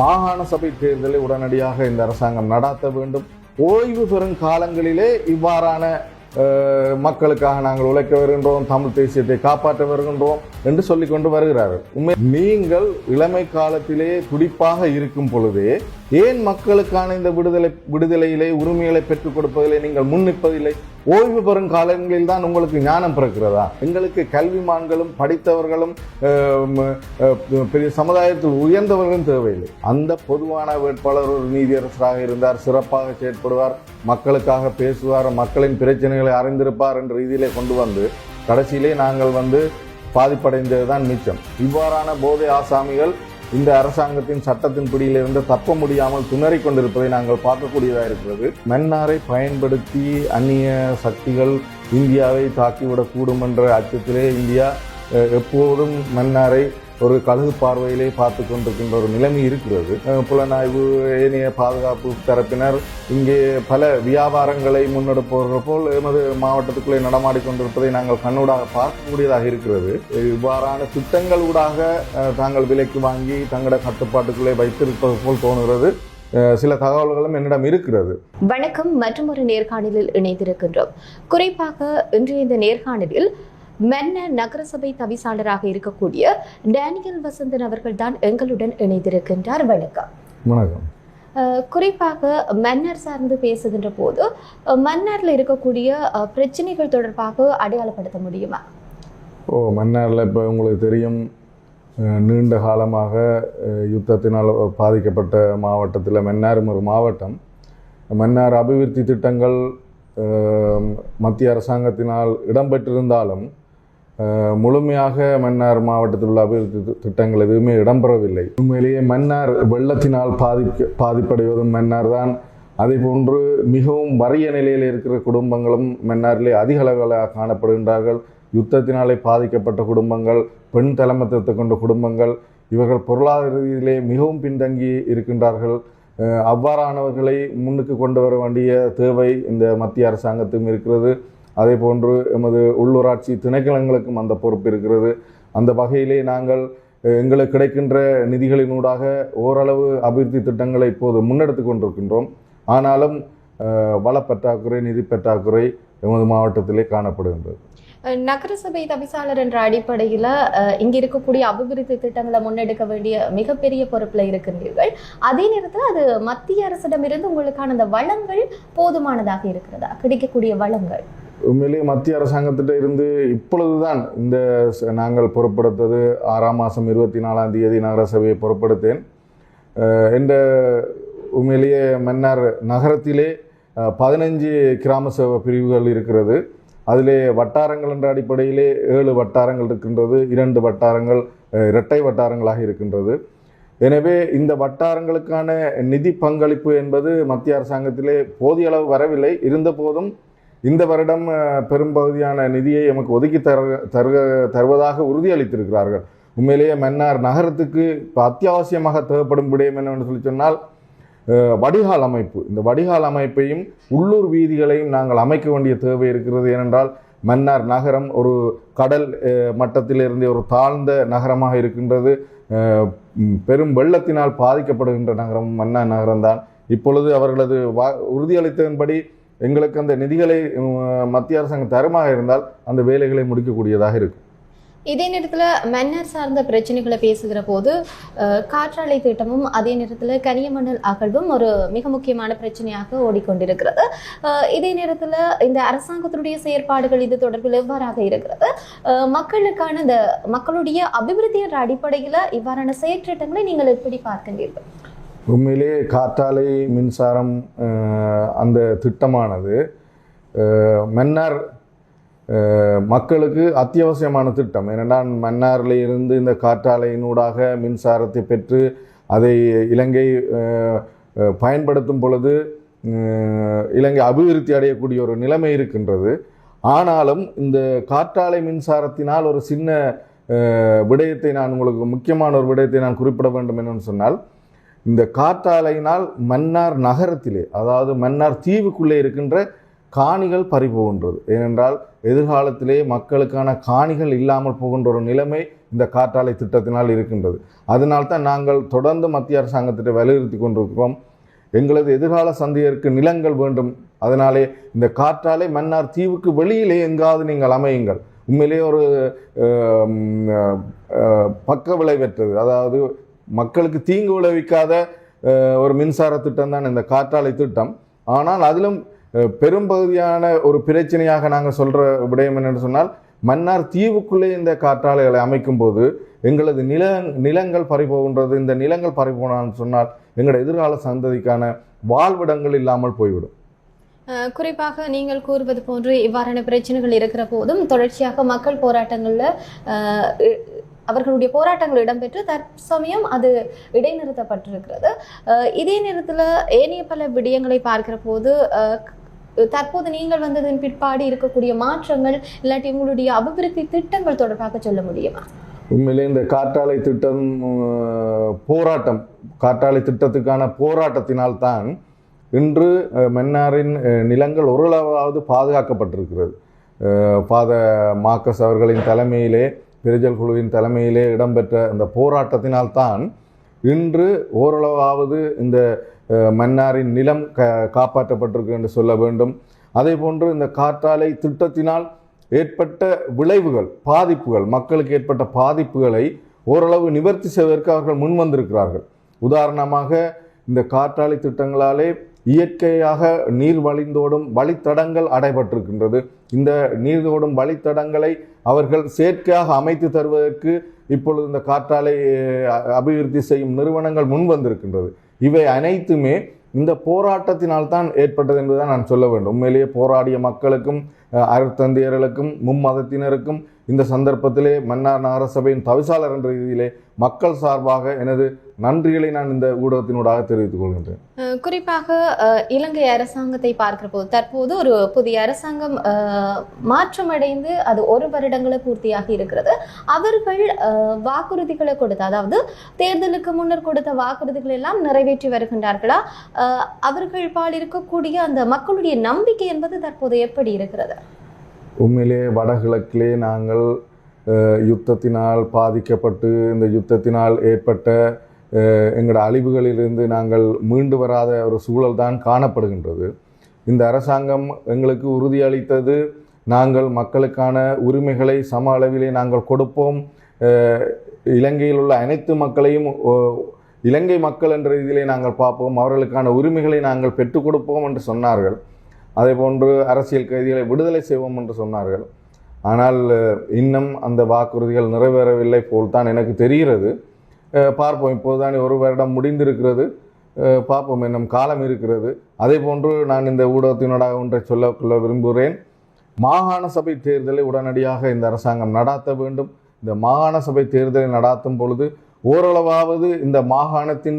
மாகாண சபை தேர்தலை உடனடியாக இந்த அரசாங்கம் நடாத்த வேண்டும். ஓய்வு பெறும் காலங்களிலே இவ்வாறான மக்களுக்காக நாங்கள் உழைக்க வருகின்றோம் தமிழ் தேசியத்தை காப்பாற்ற வருகின்றோம் என்று சொல்லிக் கொண்டு வருகிறார்கள். உண்மை நீங்கள் இளமை காலத்திலே துடிப்பாக இருக்கும் பொழுதே ஏன் மக்களுக்கான இந்த விடுதலை விடுதலையிலே உரிமைகளை பெற்றுக் கொடுப்பதிலே நீங்கள் முன்னிப்பதில்லை ஓய்வு பெறும் காலங்களில் தான் உங்களுக்கு ஞானம் பிறக்கிறதா? எங்களுக்கு கல்விமான்களும் படித்தவர்களும் பெரிய சமுதாயத்தில் உயர்ந்தவர்களும் தேவையில்லை. அந்த பொதுவான வேட்பாளர் ஒரு நீதியரசராக இருந்தார் சிறப்பாக செயற்படுவார் மக்களுக்காக பேசுவார் மக்களின் பிரச்சனைகளை அறிந்திருப்பார் என்ற ரீதியிலே கொண்டு வந்து கடைசியிலே நாங்கள் வந்து பாதிப்படைந்தது தான் மிச்சம். இவ்வாறான போதை ஆசாமிகள் இந்த அரசாங்கத்தின் சட்டத்தின் பிடியிலிருந்து தப்ப முடியாமல் துணறிக் கொண்டிருப்பதை நாங்கள் பார்க்கக்கூடியதாக இருக்கிறது. மன்னாரை பயன்படுத்தி அந்நிய சக்திகள் இந்தியாவை தாக்கிவிடக்கூடும் என்ற அச்சத்திலே இந்தியா அஹ், எப்போதும் மன்னாரை ஒரு கழுகு பார்வையிலே பார்த்து கொண்டிருக்கின்ற ஒரு நிலைமை இருக்கிறது. புலனாய்வு ஏனைய பாதுகாப்பு தரப்பினர் இங்கே பல வியாபாரங்களை முன்னெடுப்பது போல் எமது மாவட்டத்துக்குள்ளே நடமாடிக்கொண்டிருப்பதை நாங்கள் கண்ணூடாக பார்க்கக்கூடியதாக இருக்கிறது. இவ்வாறான திட்டங்கள் ஊடாக தாங்கள் விலைக்கு வாங்கி தங்களோட கட்டுப்பாட்டுக்குள்ளே வைத்திருப்பது போல் தோணுகிறது சில தகவல்களும் என்னிடம் இருக்கிறது. வணக்கம். மற்றும் ஒரு நேர்காணலில் இணைந்திருக்கின்றோம். குறிப்பாக இன்றைய இந்த நேர்காணலில் மன்னர் நகரசபை தவிசாளராக இருக்கக்கூடிய டேனியல் வசந்தன் அவர்கள் தான் எங்களுடன் இணைந்திருக்கின்றார். வணக்கம். வணக்கம். குறிப்பாக மன்னர் சார்ந்து பேசுகின்ற போது மன்னர்ல இருக்கக்கூடிய பிரச்சனைகள் தொடர்பாக அடையாளப்படுத்த முடியுமா? ஓ மன்னாரில் இப்போ உங்களுக்கு தெரியும் நீண்ட காலமாக யுத்தத்தினால் பாதிக்கப்பட்ட மாவட்டத்தில் மன்னாரும் ஒரு மாவட்டம். மன்னார் அபிவிருத்தி திட்டங்கள் மத்திய அரசாங்கத்தினால் இடம்பெற்றிருந்தாலும் முழுமையாக மன்னார் மாவட்டத்தில் உள்ள அபிவிருத்தி திட்டங்கள் எதுவுமே இடம்பெறவில்லை. உண்மையிலேயே மன்னார் வெள்ளத்தினால் பாதிக்க பாதிப்படைவதும் மன்னார் தான். அதே போன்று மிகவும் வறிய நிலையில் இருக்கிற குடும்பங்களும் மன்னாரிலே அதிக அளவில் காணப்படுகின்றார்கள். யுத்தத்தினாலே பாதிக்கப்பட்ட குடும்பங்கள் பெண் தலைமத்துவத்தை கொண்ட குடும்பங்கள் இவர்கள் பொருளாதார ரீதியிலே மிகவும் பின்தங்கி இருக்கின்றார்கள். அவ்வாறானவர்களை முன்னுக்கு கொண்டு வர வேண்டிய தேவை இந்த மத்திய அரசாங்கத்துக்கும் இருக்கிறது. அதே போன்று எமது உள்ளூராட்சி திணைக்களங்களுக்கும் அந்த பொறுப்பு இருக்கிறது. அந்த வகையிலே நாங்கள் எங்களுக்கு கிடைக்கின்ற நிதிகளினூடாக ஓரளவு அபிவிருத்தி திட்டங்களை இப்போது முன்னெடுத்து கொண்டிருக்கின்றோம். ஆனாலும் வளப்பற்றாக்குறை வள பற்றாக்குறை நிதி பற்றாக்குறை எமது மாவட்டத்திலே காணப்படுகின்றது. நகரசபை தவிசாளர் என்ற அடிப்படையில் இங்க இருக்கக்கூடிய அபிவிருத்தி திட்டங்களை முன்னெடுக்க வேண்டிய மிகப்பெரிய பொறுப்புல இருக்கின்றீர்கள். அதே நேரத்தில் அது மத்திய அரசிடமிருந்து உங்களுக்கான அந்த வளங்கள் போதுமானதாக இருக்கிறதா? கிடைக்கக்கூடிய வளங்கள். உண்மையிலேயே மத்திய அரசாங்கத்திட்ட இருந்து இப்பொழுதுதான் இந்த நாங்கள் பொறுப்படுத்தது ஆறாம் மாதம் இருபத்தி நாலாம் தேதி நகரசபையை பொறுப்படுத்தேன் என்ற உண்மையிலேயே மன்னார் நகரத்திலே பதினஞ்சு கிராம சேவை பிரிவுகள் இருக்கிறது. அதிலே வட்டாரங்கள் என்ற அடிப்படையிலே ஏழு வட்டாரங்கள் இருக்கின்றது இரண்டு வட்டாரங்கள் இரட்டை வட்டாரங்களாக இருக்கின்றது. எனவே இந்த வட்டாரங்களுக்கான நிதி பங்களிப்பு என்பது மத்திய அரசாங்கத்திலே போதிய அளவு வரவில்லை. இருந்தபோதும் இந்த வருடம் பெரும்பகுதியான நிதியை எமக்கு ஒதுக்கி தர தருக தருவதாக உறுதியளித்திருக்கிறார்கள். உண்மையிலேயே மன்னார் நகரத்துக்கு இப்போ அத்தியாவசியமாக தேவைப்படும் விடயம் என்னவென்று சொல்லி சொன்னால் வடிகால் அமைப்பு. இந்த வடிகால் அமைப்பையும் உள்ளூர் வீதிகளையும் நாங்கள் அமைக்க வேண்டிய தேவை இருக்கிறது. ஏனென்றால் மன்னார் நகரம் ஒரு கடல் மட்டத்திலிருந்து ஒரு தாழ்ந்த நகரமாக இருக்கின்றது. பெரும் வெள்ளத்தினால் பாதிக்கப்படுகின்ற நகரம் மன்னார் நகரம்தான். இப்பொழுது அவர்களது வா உறுதியளித்ததன்படி எங்களுக்கு அந்த நிதிகளை மத்திய அரசாங்கம் தருமாக இருந்தால் அந்த வேலைகளை முடிக்கக்கூடியதாக இருக்கும். இதே நேரத்தில் மன்னர் சார்ந்த பிரச்சனைகளை பேசுகிற போது காற்றாலை திட்டமும் அதே நேரத்தில் கனியமணல் அகழ்வும் ஒரு மிக முக்கியமான பிரச்சனையாக ஓடிக்கொண்டிருக்கிறது. இதே நேரத்தில் இந்த அரசாங்கத்தினுடைய செயற்பாடுகள் இது தொடர்பில் எவ்வாறாக இருக்கிறது? மக்களுக்கான இந்த மக்களுடைய அபிவிருத்தி என்ற அடிப்படையில் இவ்வாறான செயற்றிட்டங்களை நீங்கள் எப்படி பார்க்கின்றீர்கள்? உண்மையிலே காற்றாலை மின்சாரம் அந்த திட்டமானது மன்னர் மக்களுக்கு அத்தியாவசியமான திட்டம். ஏனென்றால் மன்னாரில் இருந்து இந்த காற்றாலையினூடாக மின்சாரத்தை பெற்று அதை இலங்கை பயன்படுத்தும் பொழுது இலங்கை அபிவிருத்தி அடையக்கூடிய ஒரு நிலைமை இருக்கின்றது. ஆனாலும் இந்த காற்றாலை மின்சாரத்தினால் ஒரு சின்ன விடயத்தை நான் உங்களுக்கு முக்கியமான ஒரு விடயத்தை நான் குறிப்பிட வேண்டும் என்னன்னு சொன்னால் இந்த காற்றாலையினால் மன்னார் நகரத்திலே அதாவது மன்னார் தீவுக்குள்ளே இருக்கின்ற காணிகள் பறிபோகின்றது. ஏனென்றால் எதிர்காலத்திலே மக்களுக்கான காணிகள் இல்லாமல் போகின்ற ஒரு நிலைமை இந்த காற்றாலை திட்டத்தினால் இருக்கின்றது. அதனால்தான் நாங்கள் தொடர்ந்து மத்திய அரசாங்கத்திட்ட வலியுறுத்தி கொண்டிருக்கிறோம். எங்களது எதிர்கால சந்தையருக்கு நிலங்கள் வேண்டும். அதனாலே இந்த காற்றாலை மன்னார் தீவுக்கு வெளியிலே எங்காவது நீங்கள் அமையுங்கள். உண்மையிலேயே ஒரு பக்க விளைவற்றது அதாவது மக்களுக்கு தீங்கு விளைவிக்காத ஒரு மின்சார திட்டம் தான் இந்த காற்றாலை திட்டம். ஆனால் அதிலும் பெரும்பகுதியான ஒரு பிரச்சனையாக நாங்கள் சொல்கிற விடயம் என்னென்னு சொன்னால் மன்னார் தீவுக்குள்ளே இந்த காற்றாலைகளை அமைக்கும் போது எங்களது நில நிலங்கள் பறிபோகின்றது. இந்த நிலங்கள் பறிபோனான்னு சொன்னால் எங்களோட எதிர்கால சந்ததிக்கான வாழ்விடங்கள் இல்லாமல் போய்விடும். குறிப்பாக நீங்கள் கூறுவது போன்று இவ்வாறான பிரச்சனைகள் இருக்கிற போதும் தொடர்ச்சியாக மக்கள் போராட்டங்களில் அவர்களுடைய போராட்டங்கள் இடம்பெற்று தற்சமயம் அது இடைநிறுத்தப்பட்டிருக்கிறது. இதே நேரத்தில் ஏனைய பல விடயங்களை பார்க்கிற போது தற்போது நீங்கள் வந்ததன் பிற்பாடு இருக்கக்கூடிய மாற்றங்கள் இல்லாட்டி உங்களுடைய அபிவிருத்தி திட்டங்கள் தொடர்பாக சொல்ல முடியுமா? உண்மையிலே இந்த காற்றாலை திட்டம் போராட்டம் காற்றாலை திட்டத்துக்கான போராட்டத்தினால் தான் இன்று மன்னாரின் நிலங்கள் ஓரளவாவது பாதுகாக்கப்பட்டிருக்கிறது. பாத மார்க்கஸ் அவர்களின் தலைமையிலே பிரிஜல் குழுவின் தலைமையிலே இடம்பெற்ற இந்த போராட்டத்தினால் தான் இன்று ஓரளவாவது இந்த மன்னாரின் நிலம் க காப்பாற்றப்பட்டிருக்கு என்று சொல்ல வேண்டும். அதே போன்று இந்த காற்றாலை திட்டத்தினால் ஏற்பட்ட விளைவுகள் பாதிப்புகள் மக்களுக்கு ஏற்பட்ட பாதிப்புகளை ஓரளவு நிவர்த்தி செய்வதற்கு அவர்கள் முன் வந்திருக்கிறார்கள். உதாரணமாக இந்த காற்றாலை திட்டங்களாலே இயற்கையாக நீர் வழிந்தோடும் வழித்தடங்கள் அடைபட்டிருக்கின்றது. இந்த நீர்தோடும் வழித்தடங்களை அவர்கள் செயற்கையாக அமைத்து தருவதற்கு இப்பொழுது இந்த காற்றாலை அபிவிருத்தி செய்யும் நிறுவனங்கள் முன் வந்திருக்கின்றது. இவை அனைத்துமே இந்த போராட்டத்தினால் தான் ஏற்பட்டது என்பதுதான் நான் சொல்ல வேண்டும். உண்மையிலேயே போராடிய மக்களுக்கும் அஹ், மும்மதத்தினருக்கும் இந்த சந்தர்ப்பத்திலே மன்னார் நகரசபையின் தவிசாளர் என்ற ரீதியிலே மக்கள் சார்பாக எனது நன்றிகளை நான் இந்த ஊடகத்தினூடாக தெரிவித்துக் கொள்கின்றேன். குறிப்பாக இலங்கை அரசாங்கத்தை பார்க்கிற போது தற்போது ஒரு புதிய அரசாங்கம் மாற்றமடைந்து அது ஒரு வருடங்களை பூர்த்தியாகி இருக்கிறது. அவர்கள் வாக்குறுதிகளை கொடுத்த அதாவது தேர்தலுக்கு முன்னர் கொடுத்த வாக்குறுதிகள் எல்லாம் நிறைவேற்றி வருகின்றார்களா? அவர்கள் பால் இருக்கக்கூடிய அந்த மக்களுடைய நம்பிக்கை என்பது தற்போது எப்படி இருக்கிறது? உண்மையிலே வடகிழக்கிலே நாங்கள் யுத்தத்தினால் பாதிக்கப்பட்டு இந்த யுத்தத்தினால் ஏற்பட்ட எங்களோட அழிவுகளிலிருந்து நாங்கள் மீண்டு வராத ஒரு சூழல் தான் காணப்படுகின்றது. இந்த அரசாங்கம் எங்களுக்கு உறுதியளித்தது நாங்கள் மக்களுக்கான உரிமைகளை சம அளவிலே நாங்கள் கொடுப்போம். இலங்கையில் உள்ள அனைத்து மக்களையும் இலங்கை மக்கள் என்ற ரீதியிலே நாங்கள் பார்ப்போம். அவர்களுக்கான உரிமைகளை நாங்கள் பெற்றுக் கொடுப்போம் என்று சொன்னார்கள். அதே போன்று அரசியல் கைதிகளை விடுதலை செய்வோம் என்று சொன்னார்கள். ஆனால் இன்னும் அந்த வாக்குறுதிகள் நிறைவேறவில்லை போல்தான் எனக்கு தெரிகிறது. பார்ப்போம். இப்போதுதான் ஒரு வருடம் முடிந்திருக்கிறது. பார்ப்போம். என்னும் காலம் இருக்கிறது. அதே போன்று நான் இந்த ஊடகத்தினூடாக ஒன்றை சொல்லக்கொள்ள விரும்புகிறேன். மாகாண சபை தேர்தலை உடனடியாக இந்த அரசாங்கம் நடாத்த வேண்டும். இந்த மாகாண சபை தேர்தலை நடாத்தும் பொழுது ஓரளவாவது இந்த மாகாணத்தின்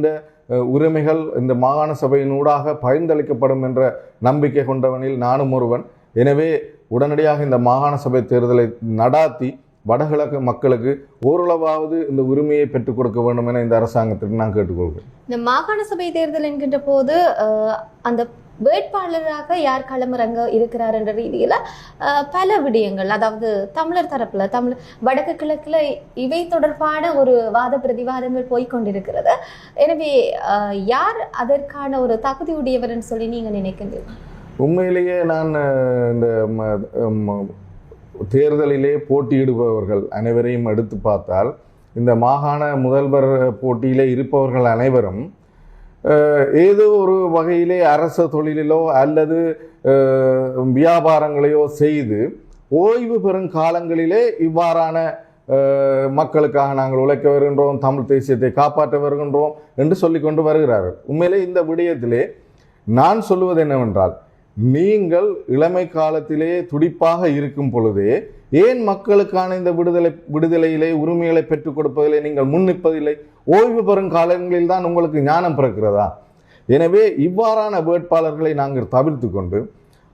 உரிமைகள் இந்த மாகாண சபையினூடாக பகிர்ந்தளிக்கப்படும் என்ற நம்பிக்கை கொண்டவனில் நானும் ஒருவன். எனவே உடனடியாக இந்த மாகாண சபை தேர்தலை நடாத்தி வடகிழக்கு மக்களுக்கு ஓரளவாவது இந்த உரிமையை பெற்றுக் கொடுக்க வேண்டும் என இந்த அரசாங்கத்திற்கு நான் கேட்டுக்கொள்கிறேன். இந்த மாகாண சபை தேர்தல் என்கின்ற போது அந்த வேட்பாளராக யார் களமிறங்க இருக்கிறார் என்ற ரீதியில் பல விடயங்கள் அதாவது தமிழர் தரப்புல தமிழ் வடக்கு கிழக்குல இவை தொடர்பான ஒரு வாத பிரதிவாதங்கள் போய்க்கொண்டிருக்கிறது எனவே யார் அதற்கான ஒரு தகுதியுடையவர்னு சொல்லி நீங்க நினைக்கின்றீங்க உண்மையிலேயே நான் இந்த தேர்தலிலே போட்டியிடுபவர்கள் அனைவரையும் எடுத்து பார்த்தால் இந்த மாகாண முதல்வர் போட்டியிலே இருப்பவர்கள் அனைவரும் ஏதோ ஒரு வகையிலே அரச தொழிலிலோ அல்லது வியாபாரங்களையோ செய்து ஓய்வு பெறும் காலங்களிலே இவ்வாறான மக்களுக்காக நாங்கள் உழைக்க வருகின்றோம் தமிழ் தேசியத்தை காப்பாற்ற வருகின்றோம் என்று சொல்லிக்கொண்டு வருகிறார்கள். உண்மையிலே இந்த விடயத்திலே நான் சொல்லுவது என்னவென்றால் நீங்கள் இளமை காலத்திலே துடிப்பாக இருக்கும் பொழுதே ஏன் மக்களுக்கான இந்த விடுதலை விடுதலையிலே உரிமைகளை பெற்றுக் கொடுப்பதிலே நீங்கள் முன்னிப்பதில்லை ஓய்வு பெறும் காலங்களில் தான் உங்களுக்கு ஞானம் பிறக்கிறதா? எனவே இவ்வாறான வேட்பாளர்களை நாங்கள் தவிர்த்து கொண்டு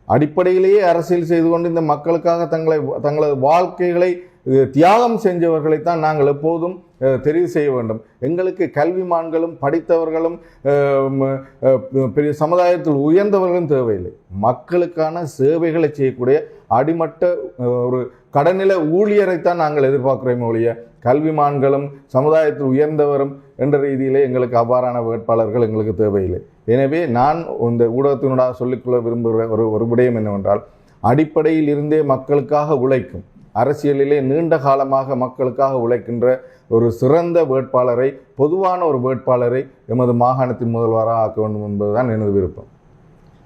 அடிப்படையிலேயே அரசியல் செய்து கொண்டு இந்த மக்களுக்காக தங்களை தங்களது வாழ்க்கைகளை தியாகம் தியாகம் செஞ்சவர்களைத்தான் நாங்கள் எப்போதும் தெரிவு செய்ய வேண்டும். எங்களுக்கு கல்விமான்களும் படித்தவர்களும் பெரிய சமுதாயத்தில் உயர்ந்தவர்களும் தேவையில்லை. மக்களுக்கான சேவைகளை செய்யக்கூடிய அடிமட்ட ஒரு கடநில ஊழியரைத்தான் நாங்கள் எதிர்பார்க்கிறோம் ஒழிய கல்விமான்களும் சமுதாயத்தில் உயர்ந்தவரும் என்ற ரீதியிலே எங்களுக்கு அவ்வாறான வேட்பாளர்கள் எங்களுக்கு தேவையில்லை. எனவே நான் இந்த ஊடகத்தினூடாக சொல்லிக்கொள்ள விரும்புகிற ஒரு ஒரு விடயம் என்னவென்றால் அடிப்படையில் இருந்தே மக்களுக்காக உழைக்கும். அரசியலிலே நீண்ட காலமாக மக்களுக்காக உழைக்கின்ற ஒரு சிறந்த வேட்பாளரை பொதுவான ஒரு வேட்பாளரை எமது மாகாணத்தின் முதல்வராக ஆக்க வேண்டும் என்பதுதான் எனது விருப்பம்.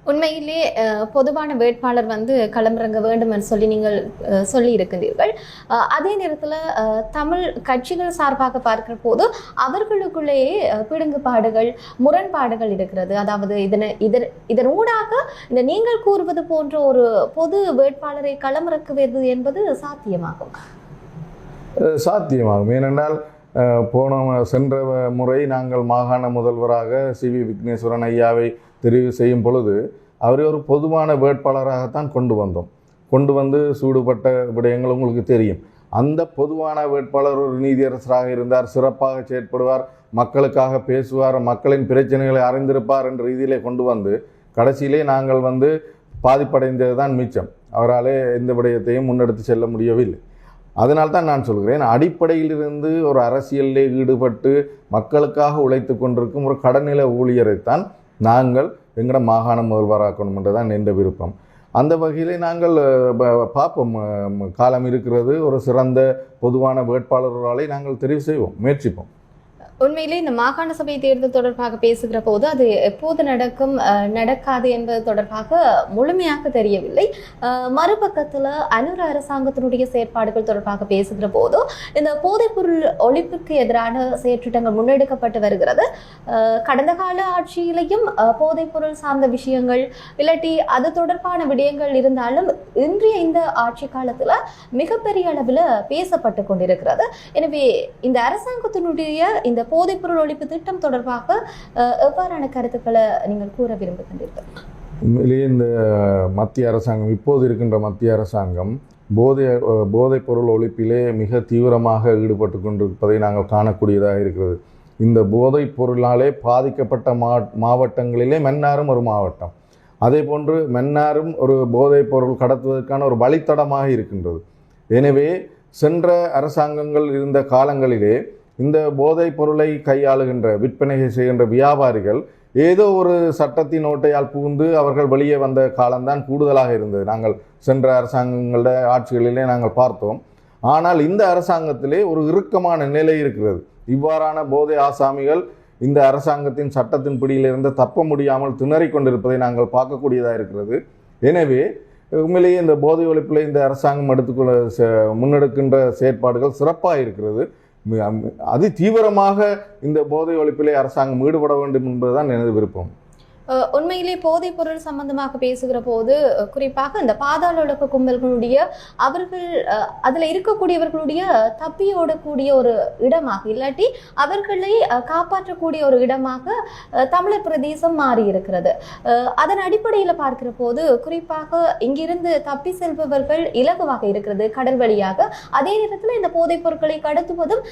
உண்மையிலே பொதுவான வேட்பாளர் வந்து களமிறங்க வேண்டும் என்று சொல்லி நீங்கள் சொல்லி இருக்கின்றீர்கள் அதே நேரத்தில் தமிழ் கட்சிகள் சார்பாக பார்க்கிற போது அவர்களுக்குள்ளேயே அஹ், பிடுங்குபாடுகள் முரண்பாடுகள் இருக்கிறது. அதாவது இதனை இதன் இதன் ஊடாக இந்த நீங்கள் கூறுவது போன்ற ஒரு பொது வேட்பாளரை களமிறக்குவது என்பது சாத்தியமாகும். சாத்தியமாகும். ஏனென்றால் போன சென்ற முறை நாங்கள் மாகாண முதல்வராக சி வி விக்னேஸ்வரன் ஐயாவை தெரிவு செய்யும் பொழுது அவரை ஒரு பொதுவான வேட்பாளராகத்தான் கொண்டு வந்தோம். கொண்டு வந்து சூடுபட்ட விடயங்கள் உங்களுக்கு தெரியும். அந்த பொதுவான வேட்பாளர் ஒரு நீதியரசராக இருந்தார் சிறப்பாக செயற்படுவார் மக்களுக்காக பேசுவார் மக்களின் பிரச்சனைகளை அறிந்திருப்பார் என்ற ரீதியிலே கொண்டு வந்து கடைசியிலே நாங்கள் வந்து பாதிப்படைந்தது தான் மிச்சம். அவராலே எந்த விடயத்தையும் முன்னெடுத்து செல்ல முடியவில்லை. அதனால் தான் நான் சொல்கிறேன் அடிப்படையிலிருந்து ஒரு அரசியலில் ஈடுபட்டு மக்களுக்காக உழைத்து கொண்டிருக்கும் ஒரு கடநில ஊழியரைத்தான் நாங்கள் எங்கட மாகாண முதல்வராக்கணும் என்றுதான் என்ற விருப்பம். அந்த வகையிலே நாங்கள் பார்ப்போம். காலம் இருக்கிறது ஒரு சிறந்த பொதுவான வேட்பாளர்களை நாங்கள் தெரிவு செய்வோம் முயற்சிப்போம். உண்மையிலே இந்த மாகாண சபை தேர்தல் தொடர்பாக பேசுகிற போது அது எப்போது நடக்கும் நடக்காது என்பது தொடர்பாக முழுமையாக தெரியவில்லை. மறுபக்கத்தில் அனுர அரசாங்கத்தினுடைய செயற்பாடுகள் தொடர்பாக பேசுகிற போது இந்த போதைப்பொருள் ஒழிப்புக்கு எதிரான செயற்றிட்டங்கள் முன்னெடுக்கப்பட்டு வருகிறது. கடந்த கால ஆட்சியிலையும் போதைப்பொருள் சார்ந்த விஷயங்கள் இல்லாட்டி அது தொடர்பான விடயங்கள் இருந்தாலும் இன்றைய இந்த ஆட்சி காலத்தில் மிகப்பெரிய அளவில் பேசப்பட்டு கொண்டிருக்கிறது. எனவே இந்த அரசாங்கத்தினுடைய இந்த போதைப்பொருள் ஒழிப்பு திட்டம் தொடர்பாக எவ்வாறான கருத்துக்களை நீங்கள் கூற விரும்புகின்றீர்கள்? உண்மையிலேயே இந்த மத்திய அரசாங்கம் இப்போது இருக்கின்ற மத்திய அரசாங்கம் போதை போதைப்பொருள் போதைப் பொருள் ஒழிப்பிலே மிக தீவிரமாக ஈடுபட்டு கொண்டிருப்பதை நாங்கள் காணக்கூடியதாக இருக்கிறது. இந்த போதைப் பொருளாலே பாதிக்கப்பட்ட மா மாவட்டங்களிலே மன்னாரும் ஒரு மாவட்டம். அதே போன்று மன்னாரும் ஒரு போதைப் பொருள் கடத்துவதற்கான ஒரு வழித்தடமாக இருக்கின்றது. எனவே சென்ற அரசாங்கங்கள் இருந்த காலங்களிலே இந்த போதைப் பொருளை கையாளுகின்ற விற்பனை செய்கின்ற வியாபாரிகள் ஏதோ ஒரு சட்டத்தின் ஓட்டையால் புகுந்து அவர்கள் வெளியே வந்த காலம்தான் கூடுதலாக இருந்தது. நாங்கள் சென்ற அரசாங்கங்களோட ஆட்சிகளிலே நாங்கள் பார்த்தோம். ஆனால் இந்த அரசாங்கத்திலே ஒரு இறுக்கமான நிலை இருக்கிறது. இவ்வாறான போதை ஆசாமிகள் இந்த அரசாங்கத்தின் சட்டத்தின் பிடியிலிருந்து தப்ப முடியாமல் திணறிக் கொண்டிருப்பதை நாங்கள் பார்க்கக்கூடியதாக இருக்கிறது. எனவே உண்மையிலேயே இந்த போதை ஒழிப்பில் இந்த அரசாங்கம் எடுத்துக்கொள்ள முன்னெடுக்கின்ற செயற்பாடுகள் சிறப்பாக இருக்கிறது. அதி தீவிரமாக இந்த போதை ஒழிப்பிலே அரசாங்கம் ஈடுபட வேண்டும் என்பதுதான் எனது விருப்பம். உண்மையிலே போதைப் பொருள் சம்பந்தமாக பேசுகிற போது குறிப்பாக இந்த பாதாள உலக கும்பல்களுடைய அவர்கள் அதில் இருக்கக்கூடியவர்களுடைய தப்பி ஓடக்கூடிய ஒரு இடமாக இல்லாட்டி அவர்களை காப்பாற்றக்கூடிய ஒரு இடமாக தமிழர் பிரதேசம் மாறி இருக்கிறது அதன் அடிப்படையில் பார்க்கிற போது குறிப்பாக இங்கிருந்து தப்பி செல்பவர்கள் இலகுவாக இருக்கிறது கடல் வழியாக. அதே நேரத்தில் இந்த போதைப் பொருட்களை கடத்துவதும்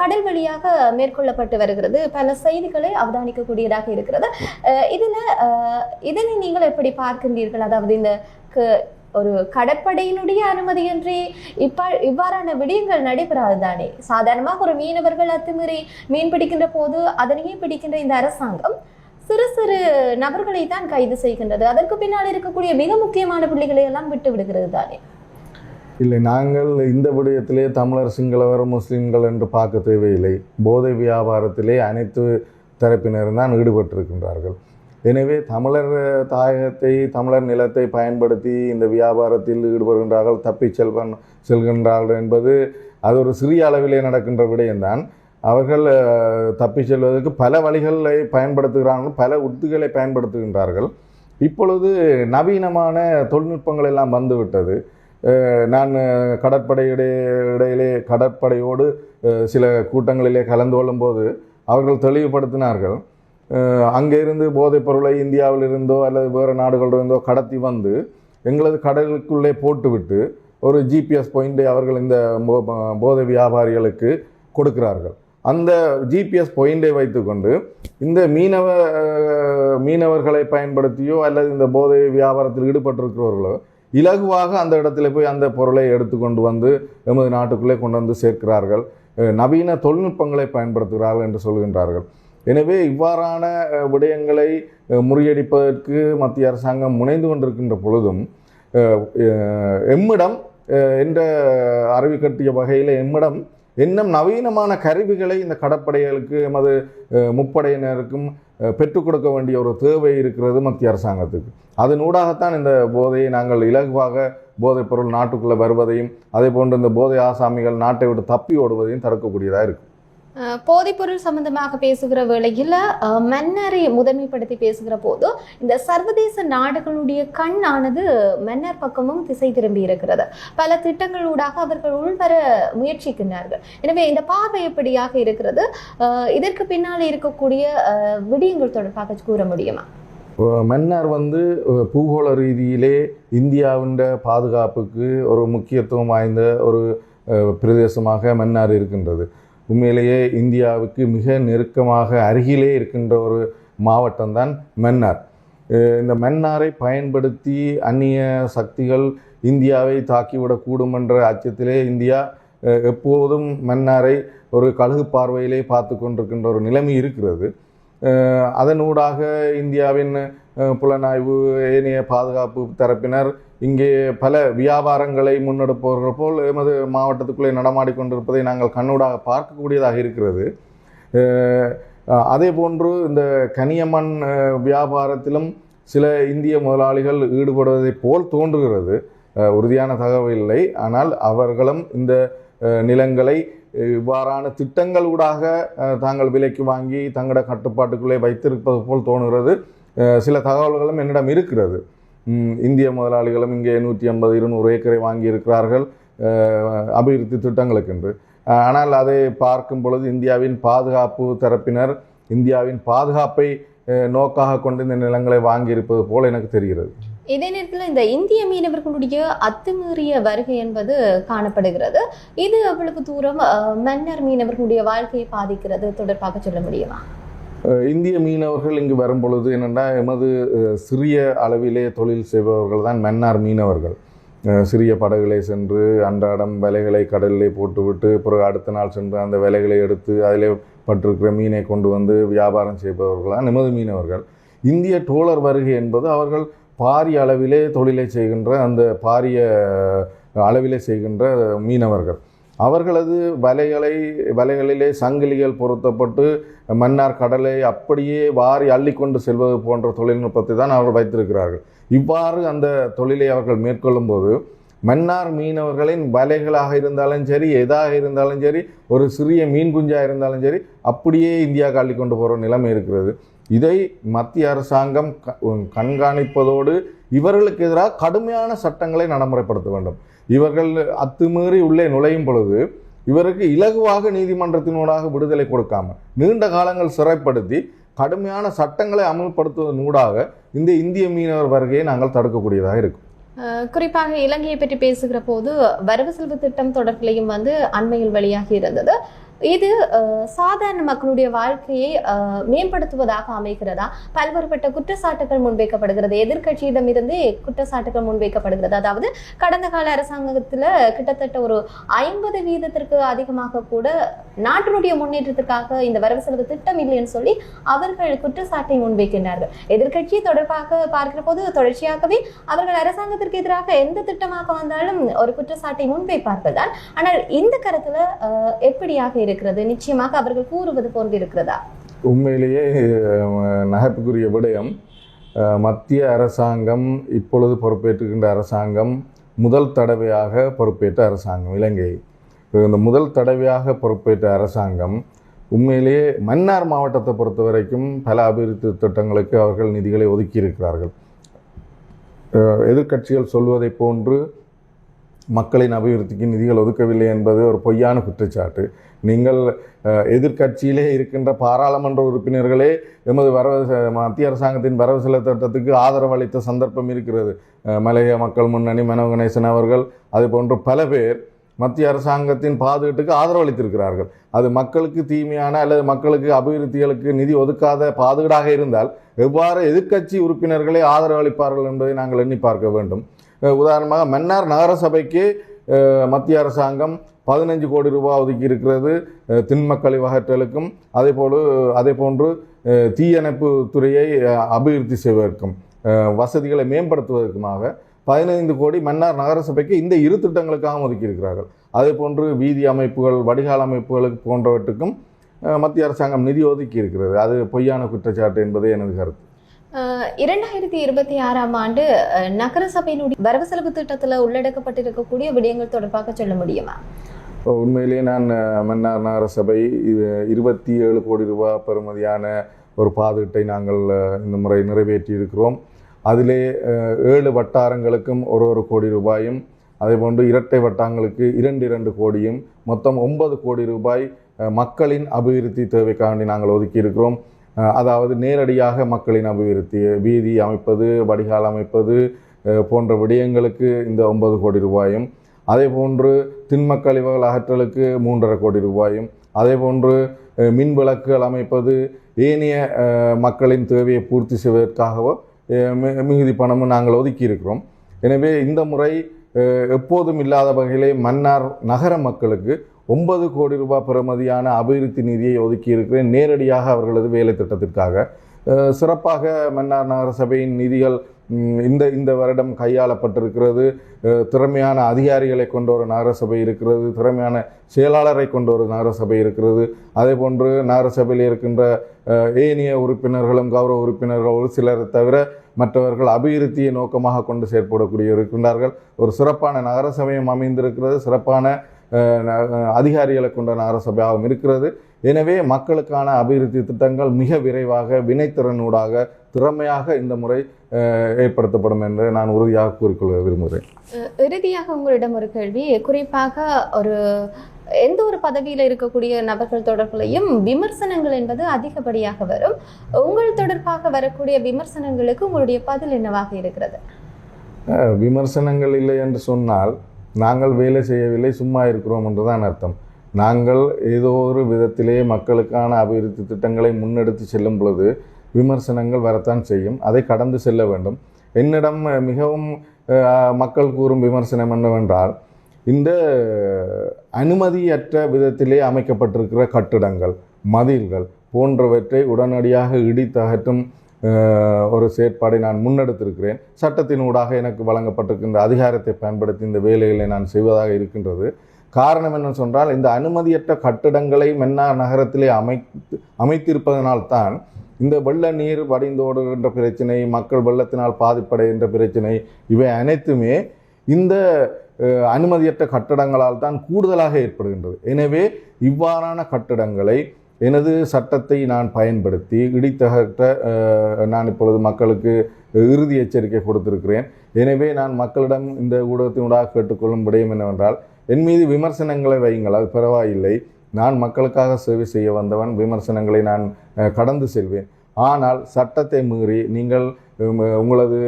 கடல் வழியாக மேற்கொள்ளப்பட்டு வருகிறது. பல செய்திகளை அவதானிக்கக்கூடியதாக இருக்கிறது. இது இதில் இதனை நீங்கள் எப்படி பார்க்கின்றீர்கள்? அதாவது இந்த க- ஒரு கடற்படையினுடைய அனுமதியின்றி இப்ப இவ்வாறான விடயங்கள் நடைபெறாது தானே? சாதாரணமாக ஒரு மீனவர்கள் அத்துமீறி மீன் பிடிக்கின்ற போது அதனையே பிடிக்கின்ற இந்த அரசாங்கம் சிறு சிறு நபர்களை தான் கைது செய்கின்றது. அதற்கு பின்னால் இருக்கக்கூடிய மிக முக்கியமான புள்ளிகளை எல்லாம் விட்டு விடுகிறது தானே? இல்லை நாங்கள் இந்த விடயத்திலே தமிழர் சிங்களவர் முஸ்லீம்கள் என்று பார்க்க தேவையில்லை. போதை வியாபாரத்திலே அனைத்து தரப்பினரும் தான் ஈடுபட்டிருக்கின்றார்கள். எனவே தமிழர் தாயகத்தை தமிழர் நிலத்தை பயன்படுத்தி இந்த வியாபாரத்தில் ஈடுபடுகின்றார்கள் தப்பிச் செல்வன் செல்கின்றார்கள் என்பது அது ஒரு சிறிய அளவிலே நடக்கின்ற விடயம்தான். அவர்கள் தப்பிச் தப்பி செல்வதற்கு பல வழிகளை பயன்படுத்துகிறார்கள் பல உத்திகளை பயன்படுத்துகின்றார்கள். இப்பொழுது நவீனமான தொழில்நுட்பங்கள் எல்லாம் வந்துவிட்டது. நான் அஹ், இடையிலே கடற்படையோடு சில கூட்டங்களிலே கலந்து கொள்ளும்போது அவர்கள் தெளிவுபடுத்தினார்கள். அங்கேருந்து அங்கே இருந்து போதைப் பொருளை இந்தியாவிலிருந்தோ அல்லது வேறு நாடுகளிலிருந்தோ கடத்தி வந்து எங்களது கடலுக்குள்ளே போட்டுவிட்டு ஒரு ஜிபிஎஸ் பாயிண்டை அவர்கள் இந்த போ- போதை வியாபாரிகளுக்கு கொடுக்கிறார்கள். அந்த ஜிபிஎஸ் பாயிண்டை வைத்துக்கொண்டு இந்த மீனவ மீனவர்களை பயன்படுத்தியோ அல்லது இந்த போதை வியாபாரத்தில் ஈடுபட்டிருக்கிறவர்களோ இலகுவாக அந்த இடத்துல போய் அந்த பொருளை எடுத்துக்கொண்டு வந்து எமது நாட்டுக்குள்ளே கொண்டு வந்து சேர்க்கிறார்கள். நவீன தொழில்நுட்பங்களை பயன்படுத்துகிறார்கள் என்று சொல்கின்றார்கள். எனவே இவ்வாறான விடயங்களை முறியடிப்பதற்கு மத்திய அரசாங்கம் முனைந்து கொண்டிருக்கின்ற பொழுதும் எம்மிடம் என்ற அறிவு கட்டிய வகையில் எம்மிடம் இன்னும் நவீனமான கருவிகளை இந்த கடற்படைகளுக்கு எமது முப்படையினருக்கும் பெற்றுக் கொடுக்க வேண்டிய ஒரு தேவை இருக்கிறது மத்திய அரசாங்கத்துக்கு. அதனூடாகத்தான் இந்த போதையை நாங்கள் இலகுவாக போதைப் பொருள் நாட்டுக்குள்ளே வருவதையும் அதே போன்று இந்த போதை ஆசாமிகள் நாட்டை விட்டு தப்பி ஓடுவதையும் தடுக்கக்கூடியதாக இருக்கும். போதைப்பொருள் சம்பந்தமாக பேசுகிற வேளையில் மன்னரை முதன்மைப்படுத்தி பேசுகிற போது இந்த சர்வதேச நாடுகளுடைய கண்ணானது மன்னர் பக்கமும் திசை திரும்பி இருக்கிறது. பல திட்டங்களூடாக அவர்கள் உள்வர முயற்சிக்கின்றார்கள். எனவே இந்த பார்வை எப்படியாக இருக்கிறது? இதற்கு பின்னால் இருக்கக்கூடிய விடயங்கள் தொடர்பாக கூற முடியுமா? மன்னர் மன்னார் வந்து பூகோள ரீதியிலே இந்தியாவின் பாதுகாப்புக்கு ஒரு முக்கியத்துவம் வாய்ந்த ஒரு பிரதேசமாக மன்னார் இருக்கின்றது. உண்மையிலேயே இந்தியாவுக்கு மிக நெருக்கமாக அருகிலே இருக்கின்ற ஒரு மாவட்டம்தான் மன்னார். இந்த மன்னாரை பயன்படுத்தி அந்நிய சக்திகள் இந்தியாவை தாக்கிவிடக்கூடும் என்ற அச்சத்திலே இந்தியா எப்போதும் மன்னாரை ஒரு கழுகு பார்வையிலே பார்த்து கொண்டிருக்கின்ற ஒரு நிலைமை இருக்கிறது. அதனூடாக இந்தியாவின் புலனாய்வு ஏனைய பாதுகாப்பு தரப்பினர் இங்கே பல வியாபாரங்களை முன்னெடுப்பவர்கள் போல் எமது மாவட்டத்துக்குள்ளே நடமாடிக்கொண்டிருப்பதை நாங்கள் கண்ணூடாக பார்க்கக்கூடியதாக இருக்கிறது. அதே போன்று இந்த கனியம்மன் வியாபாரத்திலும் சில இந்திய முதலாளிகள் ஈடுபடுவதைப் போல் தோன்றுகிறது. உறுதியான தகவல் இல்லை. ஆனால் அவர்களும் இந்த நிலங்களை இவ்வாறான திட்டங்களூடாக தாங்கள் விலைக்கு வாங்கி தங்களோட கட்டுப்பாட்டுக்குள்ளே வைத்திருப்பது போல் தோணுகிறது சில தகவல்களும் என்னிடம் இருக்கிறது. இந்திய முதலாளிகளும் இங்கே நூற்றி ஐம்பது இருநூறு ஏக்கரை வாங்கியிருக்கிறார்கள் அபிவிருத்தி திட்டங்களுக்கென்று. ஆனால் அதை பார்க்கும் பொழுது இந்தியாவின் பாதுகாப்பு தரப்பினர் இந்தியாவின் பாதுகாப்பை நோக்காக கொண்டு இந்த நிலங்களை வாங்கியிருப்பது போல் எனக்கு தெரிகிறது. இதே நேரத்தில் இந்த இந்திய மீனவர்களுடைய அத்துமீறிய வருகை என்பது காணப்படுகிறது. இது எவ்வளவு தூரம் மன்னர் மீனவர்களுடைய வாழ்க்கையை பாதிக்கிறது தொடர்பாக சொல்ல முடியுமா? இந்திய மீனவர்கள் இங்கு வரும் பொழுது என்னென்னா எமது சிறிய அளவிலே தொழில் செய்பவர்கள் தான் மன்னார் மீனவர்கள். சிறிய படகுகளை சென்று அன்றாடம் வலைகளை கடலிலே போட்டுவிட்டு பிறகு அடுத்த நாள் சென்று அந்த வலைகளை எடுத்து அதிலே பட்டிருக்கிற மீனை கொண்டு வந்து வியாபாரம் செய்பவர்கள் தான் எமது மீனவர்கள். இந்திய டோலர் வருகை என்பது அவர்கள் பாரிய அளவிலே தொழிலை செய்கின்ற அந்த பாரிய அளவிலே செய்கின்ற மீனவர்கள். அவர்களது வலைகளை வலைகளிலே சங்கிலிகள் பொருத்தப்பட்டு மன்னார் கடலை அப்படியே வாரி அள்ளிக்கொண்டு செல்வது போன்ற தொழில்நுட்பத்தை தான் அவர்கள் வைத்திருக்கிறார்கள். இவ்வாறு அந்த தொழிலை அவர்கள் மேற்கொள்ளும் போது மன்னார் மீனவர்களின் வலைகளாக இருந்தாலும் சரி எதாக இருந்தாலும் சரி ஒரு சிறிய மீன் குஞ்சாக இருந்தாலும் சரி அப்படியே இந்தியா அள்ளி கொண்டு போகிற நிலைமை இருக்கிறது. இதை மத்திய அரசாங்கம் க- கண்காணிப்பதோடு இவர்களுக்கு எதிராக கடுமையான சட்டங்களை நடைமுறைப்படுத்த வேண்டும். இவர்கள் அத்துமீறி உள்ளே நுழையும் பொழுது இவருக்கு இலகுவாக நீதிமன்றத்தினூடாக விடுதலை கொடுக்காம நீண்ட காலங்கள் சிறைப்படுத்தி கடுமையான சட்டங்களை அமல்படுத்துவதனூடாக இந்த இந்திய மீனவர் வருகையை நாங்கள் தடுக்கக்கூடியதாக இருக்கும். குறிப்பாக இலங்கையை பற்றி பேசுகிற போது வரவு செல்வு திட்டம் தொடர்பிலையும் வந்து அண்மையில் வெளியாகி இருந்தது. இது சாதாரண மக்களுடைய வாழ்க்கையை மேம்படுத்துவதாக அமைகிறதா? பல்வேறுபட்ட குற்றச்சாட்டுகள் முன்வைக்கப்படுகிறது. எதிர்க்கட்சியிடமிருந்தே குற்றச்சாட்டுகள் முன்வைக்கப்படுகிறது. அதாவது கடந்த கால அரசாங்கத்தில் கிட்டத்தட்ட ஒரு ஐம்பது வீதத்திற்கு அதிகமாக கூட நாட்டினுடைய முன்னேற்றத்திற்காக இந்த வரவு செலவு திட்டம் இல்லைன்னு சொல்லி அவர்கள் குற்றச்சாட்டை முன்வைக்கின்றார்கள். எதிர்கட்சி தொடர்பாக பார்க்கிற போது தொடர்ச்சியாகவே அவர்கள் அரசாங்கத்திற்கு எதிராக எந்த திட்டமாக வந்தாலும் ஒரு குற்றச்சாட்டை முன்வைப்பார்கள் தான். ஆனால் இந்த கருத்துல எப்படியாக இருக்கு இருக்கிறது நிச்சயமாக அவர்கள் கூறுவது போன்றிருக்கிறதா? உண்மையிலேயே நகைப்புக்குரிய விடயம் மத்திய அரசாங்கம் இப்பொழுது பொறுப்பேற்றுகின்ற அரசாங்கம் முதல் தடவையாக பொறுப்பேற்ற அரசாங்கம் இலங்கை. இந்த முதல் தடவையாக பொறுப்பேற்ற அரசாங்கம் உண்மையிலேயே மன்னார் மாவட்டத்தை பொறுத்த வரைக்கும் பல அபிவிருத்தி திட்டங்களுக்கு அவர்கள் நிதிகளை ஒதுக்கியிருக்கிறார்கள். எதிர்கட்சிகள் எதிர்க்கட்சிகள் சொல்வதைப் போன்று மக்களின் அபிவிருத்திக்கு நிதிகள் ஒதுக்கவில்லை என்பது ஒரு பொய்யான குற்றச்சாட்டு. நீங்கள் எதிர்கட்சியிலே இருக்கின்ற பாராளுமன்ற உறுப்பினர்களே எமது வரவு மத்திய அரசாங்கத்தின் வரவு செலவு திட்டத்துக்கு ஆதரவு அளித்த சந்தர்ப்பம் இருக்கிறது. மலைய மக்கள் முன்னணி மனோ கணேசன் அவர்கள் அது போன்று பல பேர் மத்திய அரசாங்கத்தின் பாதுகாட்டுக்கு ஆதரவளித்திருக்கிறார்கள் அது மக்களுக்கு தீமையான அல்லது மக்களுக்கு அபிவிருத்திகளுக்கு நிதி ஒதுக்காத பாதுகாடாக இருந்தால் எவ்வாறு எதிர்க்கட்சி உறுப்பினர்களை ஆதரவளிப்பார்கள் என்பதை நாங்கள் எண்ணி பார்க்க வேண்டும். உதாரணமாக மன்னார் நகரசபைக்கு மத்திய அரசாங்கம் பதினஞ்சு கோடி ரூபாய் ஒதுக்கி இருக்கிறது அஹ், திண்மக் அகற்றலுக்கும் அதே போல அதே போன்று தீயணைப்பு துறையை அபிவிருத்தி செய்வதற்கும் வசதிகளை மேம்படுத்துவதற்குமாக பதினைந்து கோடி மன்னார் நகரசபைக்கு இந்த இரு திட்டங்களுக்காக ஒதுக்கியிருக்கிறார்கள் அதே போன்று வீதி அமைப்புகள் வடிகால் அமைப்புகளுக்கு போன்றவற்றுக்கும் மத்திய அரசாங்கம் நிதி ஒதுக்கி இருக்கிறது. அது பொய்யான குற்றச்சாட்டு என்பது எனது கருத்து. இரண்டாயிரத்தி இருபத்தி ஆறாம் ஆண்டு நகரசபையினுடைய நகர சபையினுடைய வரவு செலவு திட்டத்தில் உள்ளடக்கப்பட்டிருக்கக்கூடிய விடயங்கள் தொடர்பாக சொல்ல முடியுமா? உண்மையிலேயே நான் மன்னார் நகரசபை இது இருபத்தி ஏழு கோடி ரூபாய் பெறுமதியான ஒரு பாதுகாட்டை நாங்கள் இந்த முறை நிறைவேற்றி இருக்கிறோம் அதிலே ஏழு வட்டாரங்களுக்கும் ஒரு ஒரு கோடி ரூபாயும் அதேபோன்று இரட்டை வட்டாரங்களுக்கு இரண்டு இரண்டு கோடியும் மொத்தம் ஒன்பது கோடி ரூபாய் மக்களின் அபிவிருத்தி தேவைக்காண்டி நாங்கள் ஒதுக்கி இருக்கிறோம் அதாவது நேரடியாக மக்களின் அபிவிருத்தி வீதி அமைப்பது வடிகால் அமைப்பது போன்ற விடயங்களுக்கு இந்த ஒன்பது கோடி ரூபாயும் அதே போன்று திண்மக்கழிவுகள் அகற்றலுக்கு மூன்றரை கோடி ரூபாயும் அதே போன்று மின் விளக்குகள் அமைப்பது ஏனைய மக்களின் தேவையை பூர்த்தி செய்வதற்காகவோ மி- மிகுதி பணமும் நாங்கள் ஒதுக்கியிருக்கிறோம் எனவே இந்த முறை எப்போதும் இல்லாத வகையிலே மன்னார் நகர மக்களுக்கு ஒன்பது கோடி ரூபாய் பெறுமதியான அபிவிருத்தி நிதியை ஒதுக்கி இருக்கிறேன். நேரடியாக அவர்களது வேலை திட்டத்திற்காக. சிறப்பாக மன்னார் நகர சபையின் நிதிகள் இந்த இந்த வருடம் கையாளப்பட்டிருக்கிறது. திறமையான அதிகாரிகளை கொண்ட ஒரு நகரசபை இருக்கிறது. திறமையான செயலாளரை கொண்ட ஒரு நகரசபை இருக்கிறது. அதே போன்று நகரசபையில் இருக்கின்ற ஏனைய உறுப்பினர்களும் கௌரவ உறுப்பினர்கள் ஒரு சிலரை தவிர மற்றவர்கள் அபிவிருத்தியை நோக்கமாக கொண்டு செயற்படக்கூடிய இருக்கின்றார்கள். ஒரு சிறப்பான நகரசபையும் அமைந்திருக்கிறது. சிறப்பான அதிகாரிகளை கொண்ட நகரசபையாகவும் இருக்கிறது. எனவே மக்களுக்கான அபிவிருத்தி திட்டங்கள் மிக விரைவாக வினைத்திறனூடாக திறமையாக இந்த முறை ஏற்படுத்தப்படும் என்று நான் உறுதியாக கூறிக்கொள்ள விரும்புகிறேன். இறுதியாக உங்களிடம் ஒரு கேள்வி. குறிப்பாக ஒரு எந்த ஒரு பதவியில் இருக்கக்கூடிய நபர்கள் தொடர்புலையும் விமர்சனங்கள் என்பது அதிகப்படியாக வரும். உங்கள் தொடர்பாக வரக்கூடிய விமர்சனங்களுக்கு உங்களுடைய பதில் என்னவாக இருக்கிறது? விமர்சனங்கள் இல்லை என்று சொன்னால் நாங்கள் வேலை செய்யவில்லை சும்மா இருக்கிறோம் என்றுதான் அர்த்தம். நாங்கள் ஏதோ ஒரு விதத்திலே மக்களுக்கான அபிவிருத்தி திட்டங்களை முன்னெடுத்து செல்லும் பொழுது விமர்சனங்கள் வரத்தான் செய்யும். அதை கடந்து செல்ல வேண்டும். என்னிடம் மிகவும் மக்கள் கூறும் விமர்சனம் என்னவென்றால் இந்த அனுமதியற்ற விதத்திலே அமைக்கப்பட்டிருக்கிற கட்டிடங்கள் மதில்கள் போன்றவற்றை உடனடியாக இடித்தகற்றும் ஒரு செயற்பாடை நான் முன்னெடுத்திருக்கிறேன். சட்டத்தினூடாக எனக்கு வழங்கப்பட்டிருக்கின்ற அதிகாரத்தை பயன்படுத்தி இந்த வேலைகளை நான் செய்வதாக இருக்கின்றது. காரணம் என்ன சொன்னால் இந்த அனுமதியற்ற கட்டிடங்களை மென்னா நகரத்திலே அமைத்து அமைத்திருப்பதனால்தான் இந்த வெள்ள நீர் வடிந்தோடுகின்ற பிரச்சனை மக்கள் வெள்ளத்தினால் பாதிப்படைகின்ற பிரச்சனை இவை அனைத்துமே இந்த அனுமதியற்ற கட்டடங்களால் தான் கூடுதலாக ஏற்படுகின்றது. எனவே இவ்வாறான கட்டடங்களை எனது சட்டத்தை நான் பயன்படுத்தி இடித்தகற்ற நான் இப்பொழுது மக்களுக்கு இறுதி எச்சரிக்கை கொடுத்திருக்கிறேன். எனவே நான் மக்களிடம் இந்த ஊடகத்தினூடாக கேட்டுக்கொள்ளும் விடயம் என்னவென்றால் என் மீது விமர்சனங்களை வையுங்கள். அது பரவாயில்லை. நான் மக்களுக்காக சேவை செய்ய வந்தவன். விமர்சனங்களை நான் கடந்து செல்வேன். ஆனால் சட்டத்தை மீறி நீங்கள் உங்களது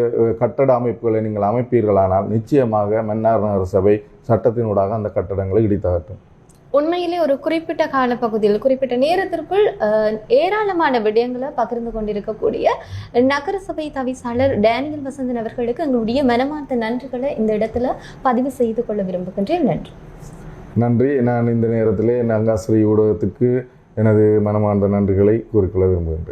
கட்டட அமைப்புகளை நீங்கள் அமைப்பீர்களானால் நிச்சயமாக மன்னார் நகர சபை சட்டத்தினூடாக அந்த கட்டடங்களை இடித்தகட்டும் உண்மையிலே ஒரு குறிப்பிட்ட காலப்பகுதியில் குறிப்பிட்ட நேரத்திற்குள் ஏராளமான விடயங்களை பகிர்ந்து கொண்டிருக்கக்கூடிய நகரசபை தவிசாளர் டேனியல் வசந்தன் அவர்களுக்கு எங்களுடைய மனமார்ந்த நன்றிகளை இந்த இடத்துல பதிவு செய்து கொள்ள விரும்புகின்றேன். நன்றி. நன்றி. நான் இந்த நேரத்திலே நங்காஸ்ரீ ஊடகத்துக்கு எனது மனமார்ந்த நன்றிகளை கூறிக்கொள்ள விரும்புகின்றேன்.